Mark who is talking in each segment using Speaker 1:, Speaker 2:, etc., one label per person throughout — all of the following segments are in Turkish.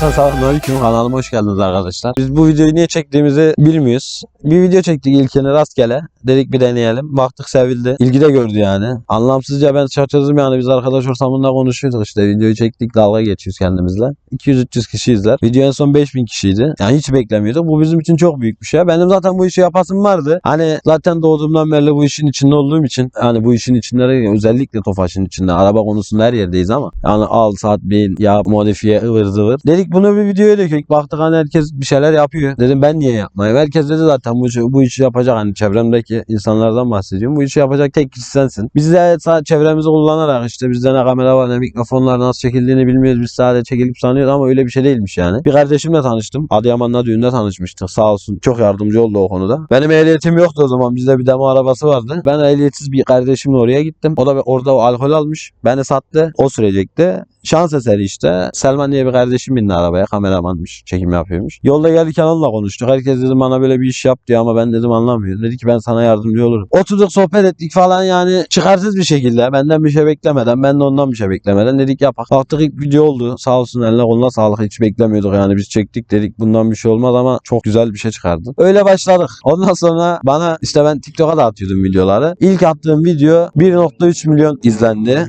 Speaker 1: Selamünaleyküm kanalıma hoş geldiniz arkadaşlar. Biz bu videoyu niye çektiğimizi bilmiyoruz. Bir video çektik ilkini rastgele. Dedik bir deneyelim. Baktık sevildi. İlgi de gördü yani. Anlamsızca ben şaşırdım yani biz arkadaş ortamında konuşuyorduk işte. Videoyu çektik dalga geçiyoruz kendimizle. 200-300 kişi izler. Video en son 5000 kişiydi. Yani hiç beklemiyorduk. Bu bizim için çok büyük bir şey. Benim zaten bu işi yapasım vardı. Hani zaten doğduğumdan beri bu işin içinde olduğum için hani bu işin içinde de- özellikle Tofaş'ın içinde araba konusunda her yerdeyiz ama yani al saat bin ya modifiye ıvır zıvır. Dedik bunu bir videoya dökük. Baktık hani herkes bir şeyler yapıyor. Dedim ben niye yapmayayım? Herkes dedi zaten bu, işi- bu işi yapacak hani çevremdeki insanlardan bahsediyorum. Bu işi yapacak tek kişi sensin. Biz de çevremizi kullanarak işte bizde ne kamera var ne mikrofonlar nasıl çekildiğini bilmiyoruz. Biz sadece çekilip sanıyoruz ama öyle bir şey değilmiş yani. Bir kardeşimle tanıştım. Adıyaman'la düğünde tanışmıştık. Sağ olsun. Çok yardımcı oldu o konuda. Benim ehliyetim yoktu o zaman. Bizde bir demo arabası vardı. Ben ehliyetsiz bir kardeşimle oraya gittim. O da orada o alkol almış. Beni sattı. O sürecekti. Şans eseri işte. Selman diye bir kardeşim bindi arabaya. Kameramanmış. Çekim yapıyormuş. Yolda gelirken onunla konuştuk. Herkes dedi bana böyle bir iş yap diyor ama ben dedim anlamıyorum. Dedi ki ben sana yardımcı olurum. Oturduk sohbet ettik falan yani çıkarsız bir şekilde. Benden bir şey beklemeden. Ben de ondan bir şey beklemeden. Dedik yapak. Baktık ilk video oldu. Sağ olsun eline koluna sağlık. Hiç beklemiyorduk yani. Biz çektik dedik bundan bir şey olmaz ama çok güzel bir şey çıkardı. Öyle başladık. Ondan sonra bana işte ben TikTok'a da atıyordum videoları. İlk attığım video 1.3 milyon izlendi.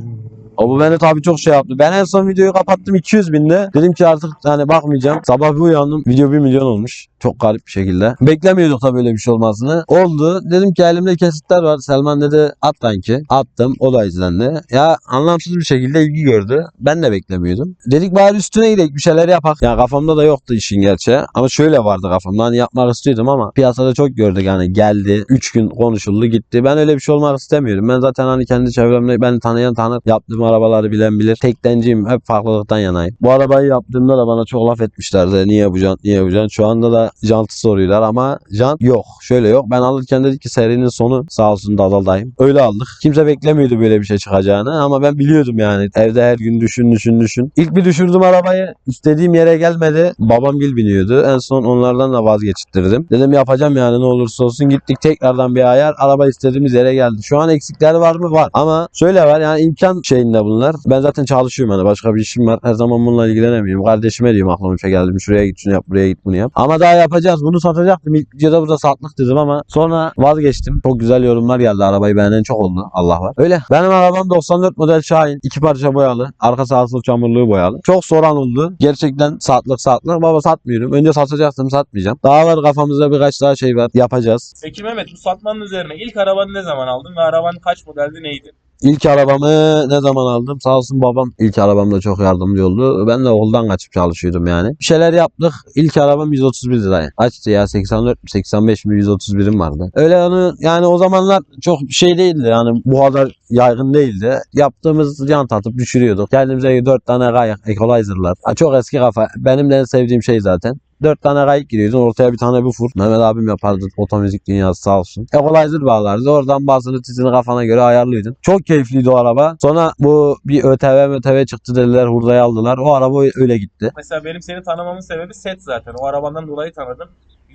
Speaker 1: O bu beni tabii çok şey yaptı. Ben en son videoyu kapattım 200 binde. Dedim ki artık hani bakmayacağım. Sabah bir uyandım. Video 1 milyon olmuş. Çok garip bir şekilde. Beklemiyorduk da böyle bir şey olmasını. Oldu. Dedim ki elimde kesitler var. Selman dedi at kanki. Attım. O da izlendi. Ya anlamsız bir şekilde ilgi gördü. Ben de beklemiyordum. Dedik bari üstüne gidelim bir şeyler yapak. Ya kafamda da yoktu işin gerçeği. Ama şöyle vardı kafamda. Hani yapmak istiyordum ama piyasada çok gördük yani geldi. 3 gün konuşuldu gitti. Ben öyle bir şey olmak istemiyorum. Ben zaten hani kendi çevremde beni tanıyan tanır. Yaptığım arabaları bilen bilir. Tektenciyim. Hep farklılıktan yanayım. Bu arabayı yaptığımda da bana çok laf etmişlerdi. Niye yapacaksın? Niye yapacaksın? Şu anda da jantı soruyorlar ama jant yok. Şöyle yok. Ben alırken dedik ki serinin sonu sağ olsun Dadal'dayım. Öyle aldık. Kimse beklemiyordu böyle bir şey çıkacağını ama ben biliyordum yani. Evde her gün düşün düşün düşün. İlk bir düşürdüm arabayı. istediğim yere gelmedi. Babam gil biniyordu. En son onlardan da vazgeçittirdim. Dedim yapacağım yani ne olursa olsun. Gittik tekrardan bir ayar. Araba istediğimiz yere geldi. Şu an eksikler var mı? Var. Ama şöyle var yani imkan şeyinde bunlar. Ben zaten çalışıyorum hani başka bir işim var. Her zaman bununla ilgilenemiyorum. Kardeşime diyorum aklıma bir şey geldi. Şuraya git şunu yap buraya git bunu yap. Ama daha yapacağız. Bunu satacaktım. İlk videoda burada satlık dedim ama sonra vazgeçtim. Çok güzel yorumlar geldi. Arabayı beğenen çok oldu. Allah var. Öyle. Benim arabam 94 model Şahin. iki parça boyalı. Arka sağ çamurluğu boyalı. Çok soran oldu. Gerçekten satlık satlık. Baba satmıyorum. Önce satacaktım satmayacağım. Daha var kafamızda birkaç daha şey var. Yapacağız.
Speaker 2: Peki Mehmet bu satmanın üzerine ilk arabanı ne zaman aldın ve araban kaç modeldi neydi?
Speaker 1: İlk arabamı ne zaman aldım? Sağ olsun babam ilk arabamda çok yardımcı oldu. Ben de okuldan kaçıp çalışıyordum yani. Bir şeyler yaptık. İlk arabam 131 liraya. Açtı ya 84 85 mi 131'im vardı. Öyle onu yani o zamanlar çok şey değildi yani bu kadar yaygın değildi. Yaptığımız jant atıp düşürüyorduk. Kendimize 4 tane kayak equalizer'lar. Çok eski kafa. Benim de en sevdiğim şey zaten. Dört tane kayık giriyordun. Ortaya bir tane bufur. Mehmet abim yapardı. Otomüzik dünyası sağ olsun. Equalizer bağlardı. Oradan basını tizini kafana göre ayarlıyordun. Çok keyifliydi o araba. Sonra bu bir ÖTV MÖTV çıktı dediler. Hurdayı aldılar. O araba öyle gitti.
Speaker 2: Mesela benim seni tanımamın sebebi set zaten. O arabandan dolayı tanıdım.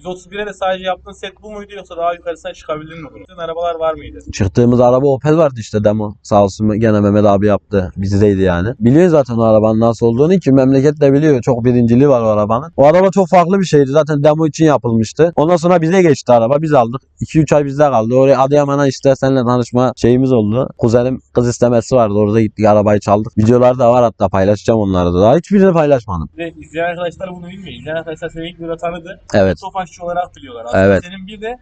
Speaker 2: 131'e de sadece yaptığın set bu muydu yoksa daha yukarısına çıkabildin mi bunu? Senin arabalar var mıydı?
Speaker 1: Çıktığımız araba Opel vardı işte demo. Sağ olsun gene Mehmet abi yaptı. Bizdeydi yani. Biliyor zaten o arabanın nasıl olduğunu ki memleket de biliyor. Çok birinciliği var o arabanın. O araba çok farklı bir şeydi. Zaten demo için yapılmıştı. Ondan sonra bize geçti araba. Biz aldık. 2-3 ay bizde kaldı. Oraya Adıyaman'a işte seninle tanışma şeyimiz oldu. Kuzenim kız istemesi vardı. Orada gittik arabayı çaldık. Videolar da var hatta paylaşacağım onları da. Daha hiçbirini paylaşmadım.
Speaker 2: De izleyen arkadaşlar bunu bilmiyor. İzleyen arkadaşlar seni ilk tanıdı.
Speaker 1: Evet.
Speaker 2: Tofaşçı olarak biliyorlar. Aslında
Speaker 1: Evet.
Speaker 2: senin bir de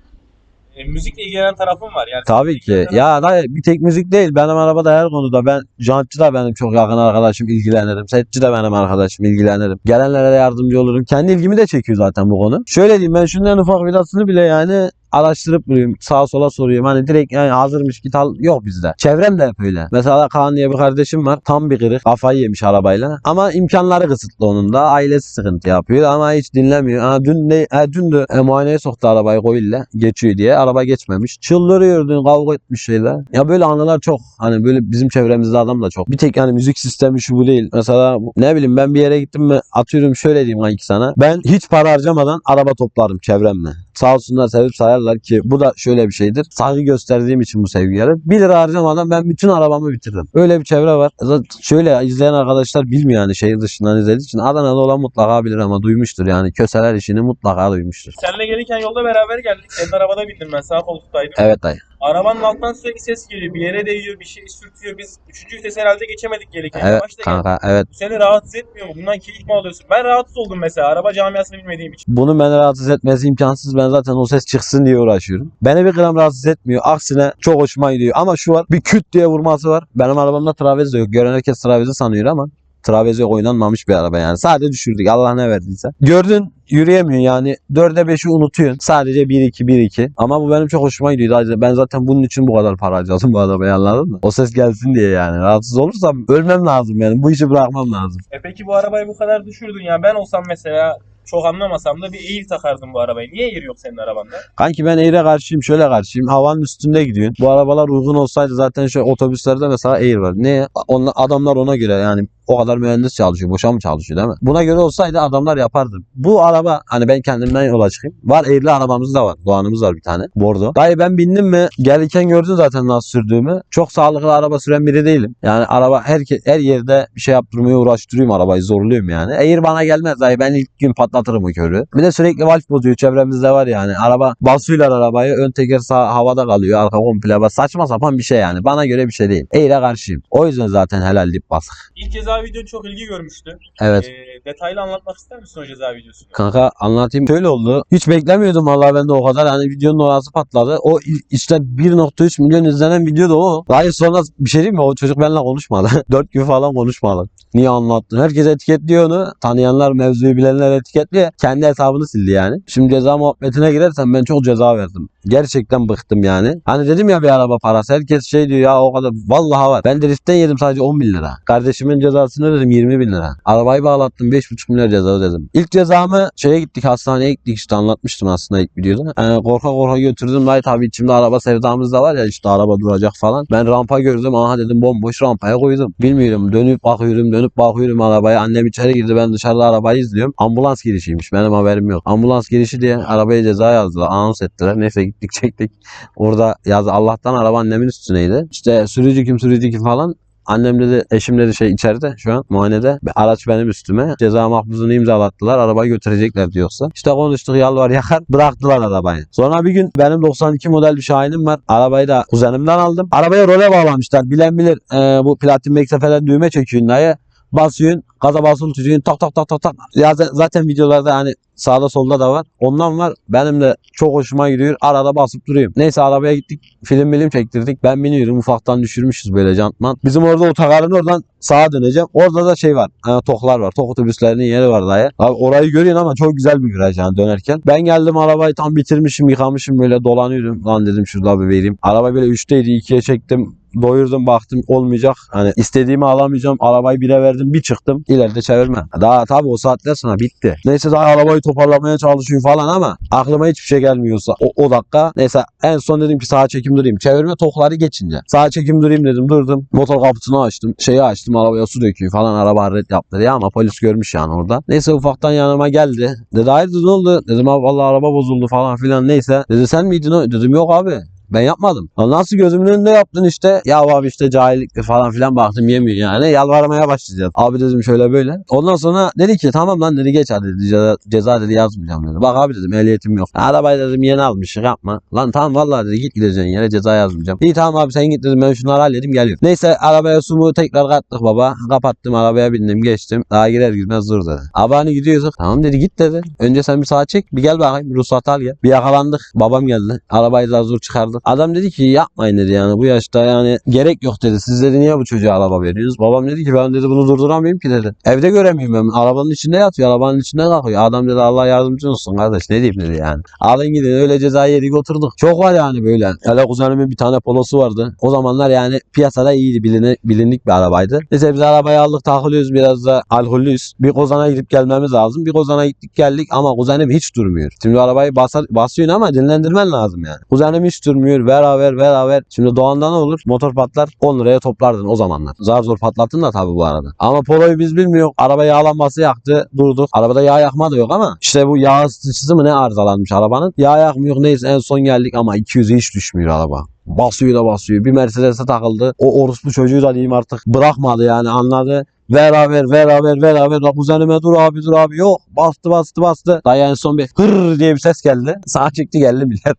Speaker 2: e, müzikle ilgilenen tarafın var. Yani
Speaker 1: Tabii ki. Ya da bir tek müzik değil. Benim arabada her konuda. Ben jantçı da benim çok yakın arkadaşım ilgilenirim. Setçi de benim arkadaşım ilgilenirim. Gelenlere de yardımcı olurum. Kendi ilgimi de çekiyor zaten bu konu. Şöyle diyeyim ben şunun en ufak vidasını bile yani araştırıp buluyorum. Sağa sola soruyorum. Hani direkt yani hazırmış git al. Yok bizde. Çevrem de hep öyle. Mesela Kaan diye bir kardeşim var. Tam bir kırık. Kafayı yemiş arabayla. Ama imkanları kısıtlı onun da. Ailesi sıkıntı yapıyor ama hiç dinlemiyor. Ha, dün ne, ha, dün de e, muayeneye soktu arabayı Goil'le. Geçiyor diye. Araba geçmemiş. Çıldırıyor dün kavga etmiş şeyler. Ya böyle anılar çok. Hani böyle bizim çevremizde adam da çok. Bir tek yani müzik sistemi şu bu değil. Mesela ne bileyim ben bir yere gittim mi atıyorum şöyle diyeyim kanki sana. Ben hiç para harcamadan araba toplarım çevremle. Sağ olsunlar sevip sayarlar ki bu da şöyle bir şeydir. Saygı gösterdiğim için bu sevgi gelir. 1 lira harcamadan ben bütün arabamı bitirdim. Öyle bir çevre var. Zaten şöyle izleyen arkadaşlar bilmiyor yani şehir dışından izlediği için. Adana'da olan mutlaka bilir ama duymuştur yani. Köseler işini mutlaka duymuştur.
Speaker 2: Seninle gelirken yolda beraber geldik. Senin arabada bindim ben sağ koltuktaydım.
Speaker 1: Evet dayı.
Speaker 2: Arabanın alttan sürekli ses geliyor. Bir yere değiyor, bir şey sürtüyor. Biz üçüncü vites herhalde geçemedik gelirken.
Speaker 1: Evet
Speaker 2: Yavaş da geldik.
Speaker 1: kanka evet.
Speaker 2: Seni rahatsız etmiyor mu? Bundan keyif mi alıyorsun? Ben rahatsız oldum mesela. Araba camiasını bilmediğim için.
Speaker 1: Bunun beni rahatsız etmesi imkansız. Ben zaten o ses çıksın diye uğraşıyorum. Beni bir gram rahatsız etmiyor. Aksine çok hoşuma gidiyor. Ama şu var bir küt diye vurması var. Benim arabamda travez de yok. Gören herkes travezi sanıyor ama travezi yok oynanmamış bir araba yani. Sadece düşürdük. Allah ne verdiyse. Gördün yürüyemiyor yani. 4'e 5'i unutuyorsun. Sadece 1-2 1-2. Ama bu benim çok hoşuma gidiyor. Ben zaten bunun için bu kadar para harcadım bu arabayı anladın mı? O ses gelsin diye yani. Rahatsız olursam ölmem lazım yani. Bu işi bırakmam lazım.
Speaker 2: E peki bu arabayı bu kadar düşürdün ya. Ben olsam mesela çok anlamasam da bir eğil takardım bu arabayı. Niye eğir yok senin arabanda?
Speaker 1: Kanki ben eğre karşıyım şöyle karşıyım. Havanın üstünde gidiyorsun. Bu arabalar uygun olsaydı zaten şu otobüslerde mesela eğir var. Ne? Onlar, adamlar ona göre yani o kadar mühendis çalışıyor. Boşa mı çalışıyor değil mi? Buna göre olsaydı adamlar yapardı. Bu araba hani ben kendimden yola çıkayım. Var eğrili arabamız da var. Doğanımız var bir tane. Bordo. Dayı ben bindim mi gelirken gördün zaten nasıl sürdüğümü. Çok sağlıklı araba süren biri değilim. Yani araba her, her yerde bir şey yaptırmaya uğraştırıyorum arabayı zorluyorum yani. Eğir bana gelmez dayı. Ben ilk gün patlatırım o körü. Bir de sürekli valf bozuyor. Çevremizde var yani. Araba basıyorlar arabayı. Ön teker sağ havada kalıyor. Arka komple. Saçma sapan bir şey yani. Bana göre bir şey değil. Eğre karşıyım. O yüzden zaten helal dip basık.
Speaker 2: İlk ceza videon çok ilgi görmüştü.
Speaker 1: Evet.
Speaker 2: Ee, detaylı anlatmak ister misin o ceza videosunu?
Speaker 1: Kanka anlatayım. Şöyle oldu. Hiç beklemiyordum vallahi ben de o kadar. Hani videonun orası patladı. O işte 1.3 milyon izlenen video da o. Hayır sonra bir şey diyeyim mi? O çocuk benimle konuşmadı. 4 gün falan konuşmadı. Niye anlattın? Herkes etiketliyor onu. Tanıyanlar, mevzuyu bilenler etiketliyor. Kendi hesabını sildi yani. Şimdi ceza muhabbetine girersem ben çok ceza verdim. Gerçekten bıktım yani. Hani dedim ya bir araba parası. Herkes şey diyor ya o kadar. Vallahi var. Ben driftten yedim sadece 10 bin lira. Kardeşimin cezasını ödedim 20 bin lira. Arabayı bağlattım 5,5 milyar ceza ödedim. İlk cezamı şeye gittik hastaneye gittik işte anlatmıştım aslında ilk videoda. Ee, korka korka götürdüm. Dayı tabii içimde araba sevdamız da var ya işte araba duracak falan. Ben rampa gördüm. Aha dedim bomboş rampaya koydum. Bilmiyorum dönüp bakıyorum dönüp bakıyorum arabaya. Annem içeri girdi ben dışarıda arabayı izliyorum. Ambulans girişiymiş benim haberim yok. Ambulans girişi diye arabaya ceza yazdılar. Anons ettiler. Neyse gittik çektik. Orada yaz Allah'tan araba annemin üstüneydi. İşte sürücü kim sürücü kim falan. Annem dedi eşim dedi şey içeride şu an muayenede. Araç benim üstüme. Ceza mahpusunu imzalattılar. Arabayı götürecekler diyorsa. İşte konuştuk yalvar yakar. Bıraktılar arabayı. Sonra bir gün benim 92 model bir Şahin'im var. Arabayı da kuzenimden aldım. Arabaya role bağlamışlar. Bilen bilir. Ee, bu platin beksefeler düğme çekiyorsun dayı. Basıyorsun. Gaza basılı tutuyorsun. Tak tak tak tak tak. Ya zaten videolarda hani sağda solda da var. Ondan var. Benim de çok hoşuma gidiyor. Arada basıp duruyorum. Neyse arabaya gittik. Film bilim çektirdik. Ben biniyorum. Ufaktan düşürmüşüz böyle jantman. Bizim orada otogarın oradan sağa döneceğim. Orada da şey var. e, toklar var. Tok otobüslerinin yeri var dayı. Abi orayı görüyorsun ama çok güzel bir viraj yani dönerken. Ben geldim arabayı tam bitirmişim yıkamışım böyle dolanıyorum. Lan dedim şurada bir vereyim. Araba böyle 3'teydi 2'ye çektim. Doyurdum baktım olmayacak. Hani istediğimi alamayacağım. Arabayı bire verdim bir çıktım. İleride çevirme. Daha tabii o saatten sonra bitti. Neyse daha arabayı toparlamaya çalışıyor falan ama aklıma hiçbir şey gelmiyorsa o, o dakika. Neyse en son dedim ki sağa çekim durayım. Çevirme tokları geçince. Sağa çekim durayım dedim durdum. Motor kapısını açtım. Şeyi açtım arabaya su döküyor falan. Araba harret yaptı ya ama polis görmüş yani orada. Neyse ufaktan yanıma geldi. Dedi hayırdır ne oldu? Dedim abi vallahi araba bozuldu falan filan neyse. Dedi sen miydin o? Dedim yok abi. Ben yapmadım. Nasıl gözümün önünde yaptın işte. Ya abi işte cahillikti falan filan baktım yemiyor yani. Yalvarmaya başlayacağız. Abi dedim şöyle böyle. Ondan sonra dedi ki tamam lan dedi geç hadi dedi. Ceza, ceza dedi yazmayacağım dedi. Bak abi dedim ehliyetim yok. Arabayı dedim yeni almışım yapma. Lan tamam vallahi dedi git gideceksin yere ceza yazmayacağım. İyi tamam abi sen git dedim ben şunları halledim geliyorum. Neyse arabaya sumu tekrar kattık baba. Kapattım arabaya bindim geçtim. Daha girer girmez dur dedi. Abi hani gidiyoruz. Tamam dedi git dedi. Önce sen bir sağa çek bir gel bakayım bir ruhsat al gel. Bir yakalandık. Babam geldi. Arabayı da zor çıkardık. Adam dedi ki yapmayın dedi yani bu yaşta yani gerek yok dedi. Siz dedi niye bu çocuğa araba veriyorsunuz? Babam dedi ki ben dedi bunu durduramıyorum ki dedi. Evde göremiyorum ben. Arabanın içinde yatıyor. Arabanın içinde kalkıyor. Adam dedi Allah yardımcın olsun kardeş. Ne diyeyim dedi yani. Alın gidin öyle cezayı yedik oturduk. Çok var yani böyle. Hele kuzenimin bir tane polosu vardı. O zamanlar yani piyasada iyiydi. Bilini, bilindik bir arabaydı. Neyse biz arabayı aldık takılıyoruz biraz da alkollüyüz. Bir kozana gidip gelmemiz lazım. Bir kozana gittik geldik ama kuzenim hiç durmuyor. Şimdi arabayı basar, basıyorsun ama dinlendirmen lazım yani. Kuzenim hiç durmuyor. Düşmüyor. Beraber beraber. Şimdi Doğan'da ne olur? Motor patlar 10 liraya toplardın o zamanlar. Zar zor patlattın da tabii bu arada. Ama Polo'yu biz bilmiyoruz. Araba yağlanması yaktı. Durduk. Arabada yağ yakma da yok ama işte bu yağ ısıtıcısı mı ne arızalanmış arabanın. Yağ yakmıyor neyse en son geldik ama 200'e hiç düşmüyor araba. Basıyor da basıyor. Bir Mercedes'e takıldı. O orospu çocuğu da diyeyim artık bırakmadı yani anladı. Beraber beraber beraber la kuzenime dur abi dur abi yok bastı bastı bastı. Daha en son bir hır diye bir ses geldi. Sağa çekti geldi milyar.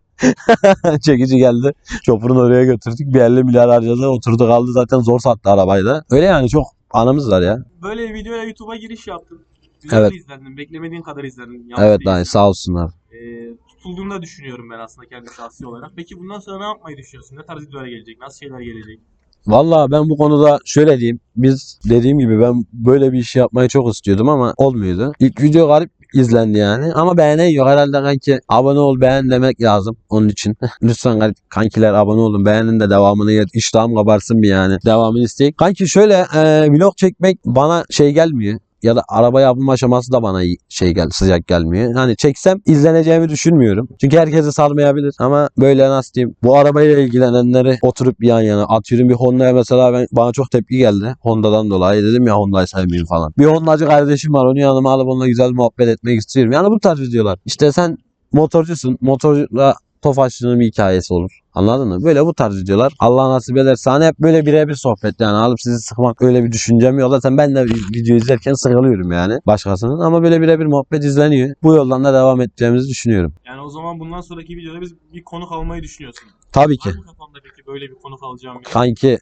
Speaker 1: Çekici geldi. Çopurun oraya götürdük. Bir 50 milyar harcadı. Oturdu kaldı zaten zor sattı arabayı da. Öyle yani çok anımız var ya.
Speaker 2: Böyle bir videoya YouTube'a giriş yaptın. Güzel
Speaker 1: Evet.
Speaker 2: izlendin. Beklemediğin kadar izlendin. Yanlış
Speaker 1: Evet dayı sağ olsunlar.
Speaker 2: Ee, tutulduğunu da düşünüyorum ben aslında kendi şahsi olarak. Peki bundan sonra ne yapmayı düşünüyorsun? Ne tarz videolar gelecek? Nasıl şeyler gelecek?
Speaker 1: Vallahi ben bu konuda şöyle diyeyim. Biz dediğim gibi ben böyle bir iş yapmayı çok istiyordum ama olmuyordu. İlk video garip izlendi yani. Ama beğenen yok herhalde kanki. Abone ol beğen demek lazım onun için. Lütfen garip kankiler abone olun. Beğenin de devamını yet. İştahım kabarsın bir yani. Devamını isteyik. Kanki şöyle e, vlog çekmek bana şey gelmiyor. Ya da araba yapım aşaması da bana şey gel sıcak gelmiyor. Hani çeksem izleneceğimi düşünmüyorum. Çünkü herkesi sarmayabilir ama böyle nasıl diyeyim bu arabayla ilgilenenleri oturup yan yana atıyorum bir Honda'ya mesela ben bana çok tepki geldi. Honda'dan dolayı dedim ya Honda'yı sevmiyorum falan. Bir Honda'cı kardeşim var onu yanıma alıp onunla güzel muhabbet etmek istiyorum. Yani bu tarz videolar. İşte sen motorcusun. Motorla Tofaşçının bir hikayesi olur. Anladın mı? Böyle bu tarz videolar. Allah nasip ederse hani hep böyle birebir sohbet yani alıp sizi sıkmak öyle bir düşüncem yok. Zaten ben de video izlerken sıkılıyorum yani başkasının. Ama böyle birebir muhabbet izleniyor. Bu yoldan da devam edeceğimizi düşünüyorum.
Speaker 2: Yani o zaman bundan sonraki videoda biz bir konuk almayı düşünüyorsun.
Speaker 1: Tabii ki.
Speaker 2: Var mı kafanda peki böyle bir konuk alacağım? ya?
Speaker 1: Kanki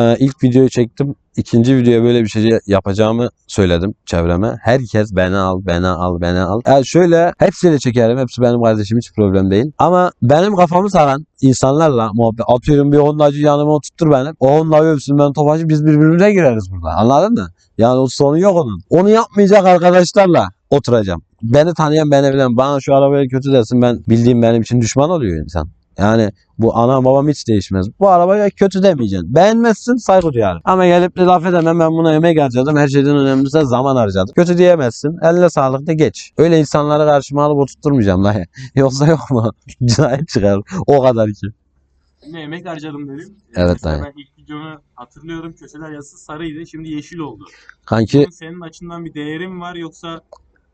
Speaker 1: e, ilk videoyu çektim. İkinci videoya böyle bir şey yapacağımı söyledim çevreme. Herkes beni al, beni al, beni al. Yani şöyle hepsiyle çekerim. Hepsi benim kardeşim hiç problem değil. Ama benim kafamı saran insanlarla muhabbet. Atıyorum bir Honda'cı yanıma oturttur beni. O Honda'yı övsün ben Tofaş'ı biz birbirimize gireriz burada. Anladın mı? Yani o sonu yok onun. Onu yapmayacak arkadaşlarla oturacağım. Beni tanıyan beni bilen bana şu arabaya kötü desin ben bildiğim benim için düşman oluyor insan. Yani bu ana babam hiç değişmez. Bu arabaya kötü demeyeceksin. Beğenmezsin saygı duyarım. Ama gelip de laf edemem ben buna emek harcadım. Her şeyden önemlisi zaman harcadım. Kötü diyemezsin. Eline sağlık de geç. Öyle insanları karşıma alıp oturtturmayacağım dahi. Yoksa yok mu? Cinayet çıkar. O kadar ki.
Speaker 2: Yine emek harcadım dedim.
Speaker 1: Evet,
Speaker 2: Mesela
Speaker 1: dayı.
Speaker 2: Ben ilk videonu hatırlıyorum. Köşeler yazısı sarıydı. Şimdi yeşil oldu.
Speaker 1: Kanki
Speaker 2: Bunun senin açından bir değeri mi var yoksa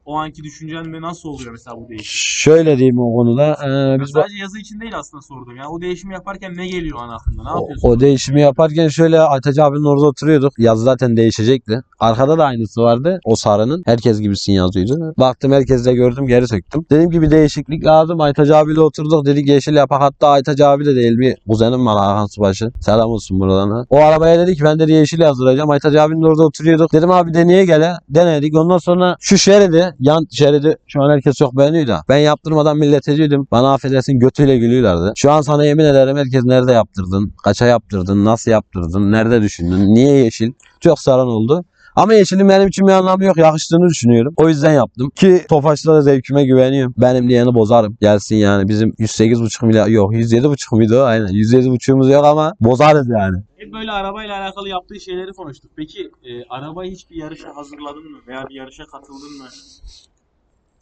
Speaker 2: o anki düşüncen mi nasıl oluyor mesela bu değişim?
Speaker 1: şöyle diyeyim o konuda. Ee, biz
Speaker 2: Sadece yazı için değil aslında sordum. Yani o değişimi yaparken ne geliyor an aklında? Ne
Speaker 1: O,
Speaker 2: yapıyorsun?
Speaker 1: o değişimi yaparken şöyle Aytaç abinin orada oturuyorduk. Yazı zaten değişecekti. Arkada da aynısı vardı. O sarının. Herkes gibisin yazıyordu. Baktım herkes de gördüm geri söktüm. Dedim ki bir değişiklik lazım. Aytaç abiyle oturduk. Dedik yeşil yapak. Hatta Aytaç abi de değil bir kuzenim var Hakan Subaşı. Selam olsun buradan. ha. O arabaya dedi ki ben dedi yeşil yazdıracağım. Aytaç abinin orada oturuyorduk. Dedim abi deneye gele. Denedik. Ondan sonra şu şeridi yan şeridi şu an herkes çok beğeniyor da. Ben yaptırmadan millet ediyordum. Bana affedersin götüyle gülüyorlardı. Şu an sana yemin ederim herkes nerede yaptırdın? Kaça yaptırdın? Nasıl yaptırdın? Nerede düşündün? Niye yeşil? Çok saran oldu. Ama yeşilin benim için bir anlamı yok. Yakıştığını düşünüyorum. O yüzden yaptım. Ki Tofaş'ta da zevkime güveniyorum. Benim diyeni bozarım. Gelsin yani. Bizim 108,5 milyar yok 107,5 muydu? Aynen. 107,5'umuz yok ama bozarız yani.
Speaker 2: Hep böyle arabayla alakalı yaptığı şeyleri konuştuk. Peki e, arabayı hiç bir yarışa hazırladın mı? Veya bir yarışa katıldın mı?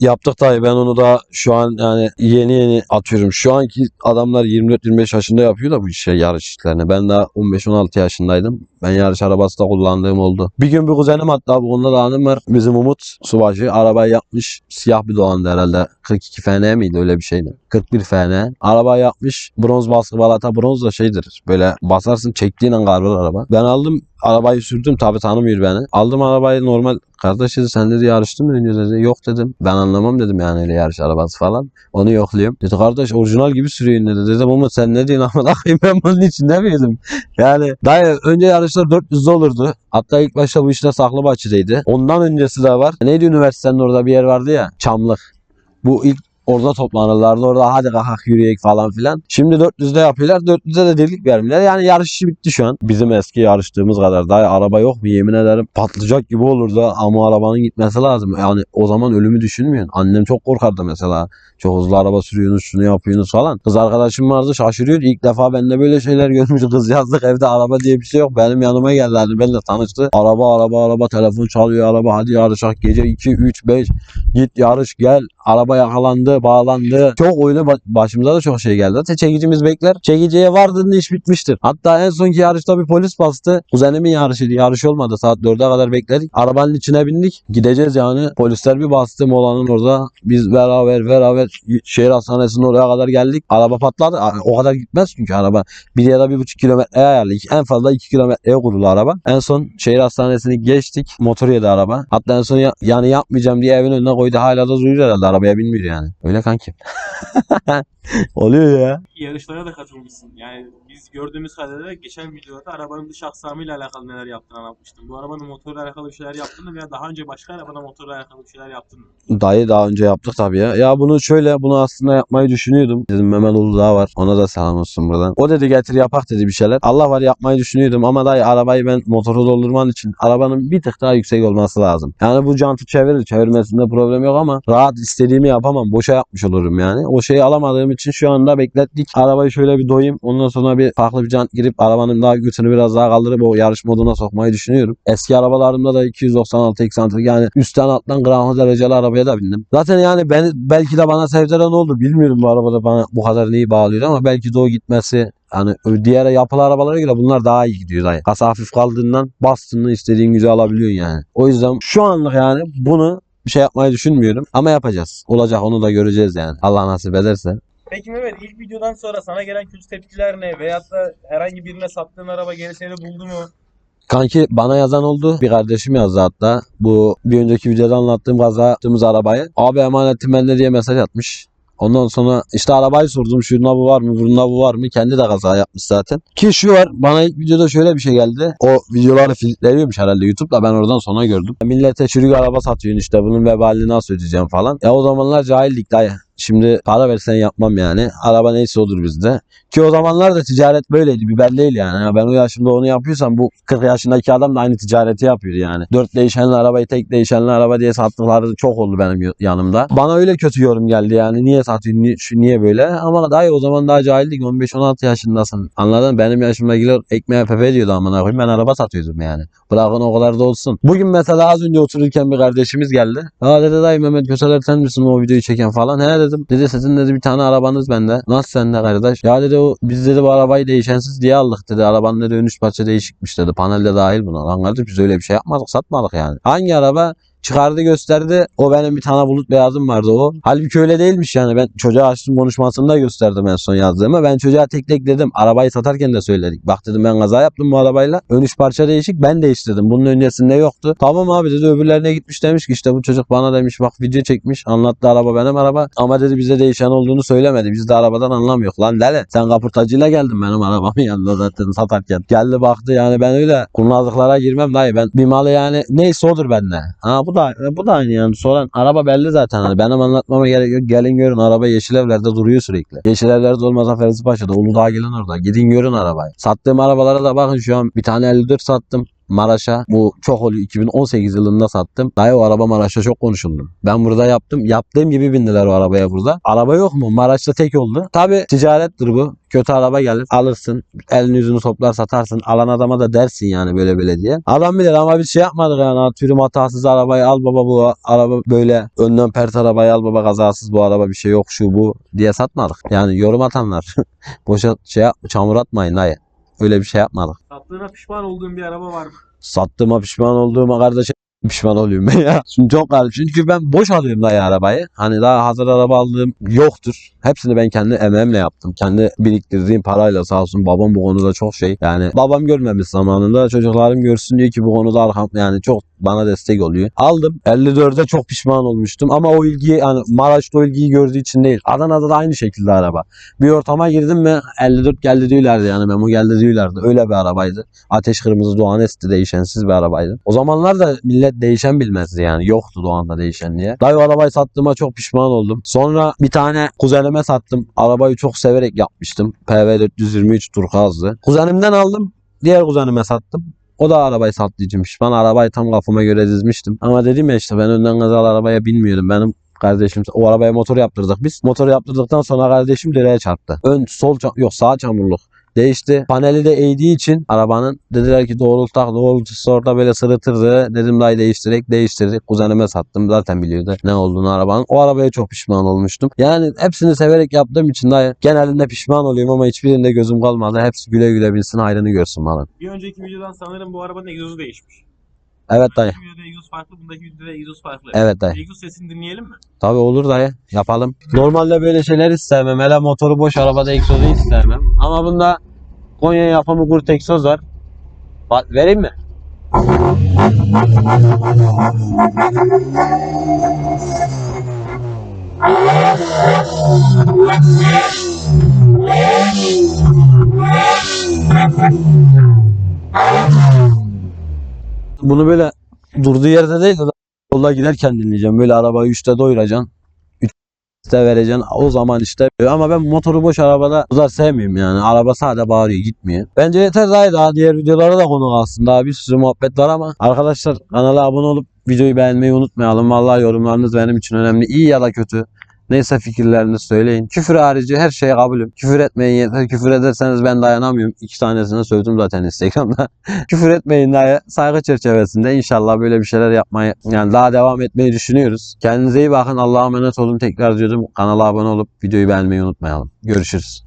Speaker 1: Yaptık tabii ben onu da şu an yani yeni yeni atıyorum. Şu anki adamlar 24-25 yaşında yapıyor da bu işe yarış işlerini. Ben daha 15-16 yaşındaydım. Ben yarış arabası da kullandığım oldu. Bir gün bir kuzenim hatta bu konuda da anım var. Bizim Umut Subaşı arabayı yapmış. Siyah bir Doğan'dı herhalde. 42 FN miydi öyle bir şeydi. 41 FN. Arabayı yapmış. Bronz baskı balata bronz da şeydir. Böyle basarsın çektiğin an karbon araba. Ben aldım arabayı sürdüm tabi tanımıyor beni. Aldım arabayı normal kardeş dedi sen dedi yarıştın mı önce dedi. Yok dedim. Ben anlamam dedim yani öyle yarış arabası falan. Onu yokluyorum. Dedi kardeş orijinal gibi sürüyorsun dedi. Dedim ama sen ne diyorsun amına koyayım ben bunun içinde miydim? Yani dayı önce yarışlar 400'de olurdu. Hatta ilk başta bu işte Saklıbahçe'deydi. Ondan öncesi de var. Neydi üniversitenin orada bir yer vardı ya? Çamlık. Bu ilk orada toplanırlardı. Orada hadi kalkak yürüyek falan filan. Şimdi 400'de yapıyorlar. 400'de de delik vermiyorlar. Yani yarış bitti şu an. Bizim eski yarıştığımız kadar. Daha araba yok mu yemin ederim. Patlayacak gibi olurdu ama arabanın gitmesi lazım. Yani o zaman ölümü düşünmüyorsun. Annem çok korkardı mesela. Çok hızlı araba sürüyorsunuz şunu yapıyorsunuz falan. Kız arkadaşım vardı şaşırıyor. İlk defa ben de böyle şeyler görmüş. Kız yazdık evde araba diye bir şey yok. Benim yanıma geldiler. Benimle tanıştı. Araba araba araba telefon çalıyor araba hadi yarışak gece 2 3 5 git yarış gel. Araba yakalandı. Takıldı, bağlandı. Çok oyunu ba- başımıza da çok şey geldi. Zaten çekicimiz bekler. Çekiciye vardığında iş bitmiştir. Hatta en sonki yarışta bir polis bastı. Kuzenimin yarışıydı. Yarış olmadı. Saat 4'e kadar bekledik. Arabanın içine bindik. Gideceğiz yani. Polisler bir bastı molanın orada. Biz beraber beraber şehir hastanesinin oraya kadar geldik. Araba patladı. O kadar gitmez çünkü araba. Bir ya da bir buçuk kilometreye ayarlı. En fazla iki kilometreye kurulu araba. En son şehir hastanesini geçtik. Motor yedi araba. Hatta en son ya- yani yapmayacağım diye evin önüne koydu. Hala da duruyor herhalde. Arabaya binmiyor yani. Öyle kanki. Oluyor ya.
Speaker 2: Yarışlara da katılmışsın. Yani biz gördüğümüz kadarıyla geçen videoda arabanın dış aksamıyla alakalı neler yaptığını anlatmıştın. Bu arabanın motoruyla alakalı bir şeyler yaptın mı veya daha önce başka arabada motorla alakalı bir şeyler yaptın mı?
Speaker 1: Dayı daha önce yaptık tabii ya. Ya bunu şöyle bunu aslında yapmayı düşünüyordum. Dedim Mehmet Uludağ var. Ona da selam olsun buradan. O dedi getir yapak dedi bir şeyler. Allah var yapmayı düşünüyordum ama dayı arabayı ben motoru doldurman için arabanın bir tık daha yüksek olması lazım. Yani bu jantı çevirir. Çevirmesinde problem yok ama rahat istediğimi yapamam. Boşa yapmış olurum yani. O şeyi alamadığım için şu anda beklettik. Arabayı şöyle bir doyayım. Ondan sonra bir farklı bir jant girip arabanın daha götünü biraz daha kaldırıp o yarış moduna sokmayı düşünüyorum. Eski arabalarımda da 296 eksantrik yani üstten alttan gramaj dereceli arabaya da bindim. Zaten yani ben belki de bana sevdiren oldu. Bilmiyorum bu arabada bana bu kadar neyi bağlıyor ama belki de o gitmesi Hani diğer yapılı arabalara göre bunlar daha iyi gidiyor dayı. Kasa hafif kaldığından bastığında istediğin gücü alabiliyorsun yani. O yüzden şu anlık yani bunu bir şey yapmayı düşünmüyorum ama yapacağız. Olacak onu da göreceğiz yani. Allah nasip ederse.
Speaker 2: Peki Mehmet ilk videodan sonra sana gelen kötü tepkiler ne? Veyahut da herhangi birine sattığın araba geri seni buldu mu?
Speaker 1: Kanki bana yazan oldu. Bir kardeşim yazdı hatta. Bu bir önceki videoda anlattığım kaza yaptığımız arabayı. Abi emanetim bende diye mesaj atmış. Ondan sonra işte arabayı sordum. Şunda bu var mı? Bunda bu var mı? Kendi de kaza yapmış zaten. Ki şu var. Bana ilk videoda şöyle bir şey geldi. O videoları filtreliyormuş herhalde YouTube'da. Ben oradan sonra gördüm. Millete çürük araba satıyorsun işte. Bunun vebalini nasıl ödeyeceğim falan. Ya o zamanlar cahillik dayı. Şimdi para versen yapmam yani. Araba neyse odur bizde. Ki o zamanlar da ticaret böyleydi. Biber değil yani. Ya ben o yaşımda onu yapıyorsam bu 40 yaşındaki adam da aynı ticareti yapıyor yani. 4 değişenli arabayı tek değişenli araba diye sattıkları çok oldu benim yanımda. Bana öyle kötü yorum geldi yani. Niye satıyorsun? Niye, şu, niye böyle? Ama daha o zaman daha cahildik. 15-16 yaşındasın. Anladın mı? Benim yaşımdakiler ekmeğe pepe diyordu amına koyayım. Ben araba satıyordum yani. Bırakın o kadar da olsun. Bugün mesela az önce otururken bir kardeşimiz geldi. Aa dedi dayı Mehmet Köseler sen misin o videoyu çeken falan. He dedim. Dedi sizin dedi bir tane arabanız bende. Nasıl sende kardeş? Ya dedi o biz dedi bu arabayı değişensiz diye aldık dedi. Arabanın dedi ön üst parça değişikmiş dedi. Panelde dahil buna. Lan kardeş biz öyle bir şey yapmadık satmadık yani. Hangi araba? Çıkardı gösterdi. O benim bir tane bulut beyazım vardı o. Halbuki öyle değilmiş yani. Ben çocuğa açtım konuşmasında gösterdim en son yazdığımı. Ben çocuğa tek tek dedim. Arabayı satarken de söyledik. Bak dedim ben kaza yaptım bu arabayla. Ön üst parça değişik ben değiştirdim. Bunun öncesinde yoktu. Tamam abi dedi öbürlerine gitmiş demiş ki işte bu çocuk bana demiş bak video çekmiş. Anlattı araba benim araba. Ama dedi bize değişen olduğunu söylemedi. Biz de arabadan anlamıyor. Lan deli sen kapırtacıyla geldin benim arabamın yanında zaten satarken. Geldi baktı yani ben öyle kurnazlıklara girmem dayı. Ben bir malı yani neyse odur bende. Ha bu da bu da aynı yani. Soran araba belli zaten. Hani benim anlatmama gerek yok. Gelin görün araba Yeşilevler'de duruyor sürekli. Yeşilevler'de olmasa Ferzi Paşa'da. Uludağ'a gelin orada. Gidin görün arabayı. Sattığım arabalara da bakın şu an bir tane 54 sattım. Maraş'a bu çok oluyor 2018 yılında sattım. Dayı o araba Maraş'ta çok konuşuldu. Ben burada yaptım. Yaptığım gibi bindiler o arabaya burada. Araba yok mu? Maraş'ta tek oldu. Tabi ticarettir bu. Kötü araba gelir alırsın. Elini yüzünü toplar satarsın. Alan adama da dersin yani böyle böyle diye. Adam bilir ama biz şey yapmadık yani. Atıyorum hatasız arabayı al baba bu araba böyle önden pert arabayı al baba kazasız bu araba bir şey yok şu bu diye satmadık. Yani yorum atanlar boşa şey yap, çamur atmayın dayı. Öyle bir şey yapmadık.
Speaker 2: Sattığına pişman olduğun bir araba var mı?
Speaker 1: Sattığıma pişman olduğuma kardeşim pişman oluyorum ben ya. Şimdi çok garip. Çünkü ben boş alıyorum dayı arabayı. Hani daha hazır araba aldığım yoktur. Hepsini ben kendi emeğimle yaptım. Kendi biriktirdiğim parayla sağ olsun babam bu konuda çok şey. Yani babam görmemiş zamanında çocuklarım görsün diye ki bu konuda arkam yani çok bana destek oluyor. Aldım. 54'e çok pişman olmuştum ama o ilgiyi hani Maraş'ta o ilgiyi gördüğü için değil. Adana'da da aynı şekilde araba. Bir ortama girdim mi 54 geldi diyorlardı yani Memo geldi diyorlardı. Öyle bir arabaydı. Ateş kırmızı Doğan Esti değişensiz bir arabaydı. O zamanlar da millet değişen bilmezdi yani. Yoktu Doğan'da değişen diye. Dayı arabayı sattığıma çok pişman oldum. Sonra bir tane kuzenime sattım. Arabayı çok severek yapmıştım. PV 423 Turkuaz'dı. Kuzenimden aldım. Diğer kuzenime sattım. O da arabayı için pişman. Arabayı tam kafama göre dizmiştim. Ama dedim ya işte ben önden gazalı arabaya binmiyordum. Benim kardeşim o arabaya motor yaptırdık biz. Motor yaptırdıktan sonra kardeşim direğe çarptı. Ön sol yok sağ çamurluk. Değişti. Paneli de eğdiği için arabanın dediler ki doğrultak doğrultusu orada böyle sırıtırdı. Dedim dayı değiştirerek değiştirdik. Kuzenime sattım. Zaten biliyordu ne olduğunu arabanın. O arabaya çok pişman olmuştum. Yani hepsini severek yaptığım için dayı genelinde pişman oluyorum ama hiçbirinde gözüm kalmadı. Hepsi güle güle bilsin hayrını görsün bana.
Speaker 2: Bir önceki videodan sanırım bu arabanın egzozu değişmiş.
Speaker 1: Evet dayı.
Speaker 2: Videoda egzoz farklı, bundaki videoda egzoz farklı.
Speaker 1: Evet dayı.
Speaker 2: Egzoz sesini dinleyelim mi?
Speaker 1: Tabi olur dayı. Yapalım. Normalde böyle şeyler hiç sevmem. Hele motoru boş arabada egzozu hiç sevmem. Ama bunda Konya yapımı kurt egzoz var. Bak, vereyim mi? Bunu böyle durduğu yerde değil de yolda giderken dinleyeceğim. Böyle arabayı 3'te doyuracaksın. 3'te vereceksin. O zaman işte. Ama ben motoru boş arabada uzar sevmiyorum yani. Araba sade bağırıyor gitmiyor. Bence yeter daha daha diğer videolara da konu kalsın. Daha bir sürü muhabbet var ama arkadaşlar kanala abone olup videoyu beğenmeyi unutmayalım. Vallahi yorumlarınız benim için önemli. İyi ya da kötü. Neyse fikirlerinizi söyleyin. Küfür harici her şeye kabulüm. Küfür etmeyin yeter. Küfür ederseniz ben dayanamıyorum. İki tanesini sövdüm zaten Instagram'da. Küfür etmeyin daha saygı çerçevesinde inşallah böyle bir şeyler yapmayı yani daha devam etmeyi düşünüyoruz. Kendinize iyi bakın. Allah'a emanet olun. Tekrar diyorum kanala abone olup videoyu beğenmeyi unutmayalım. Görüşürüz.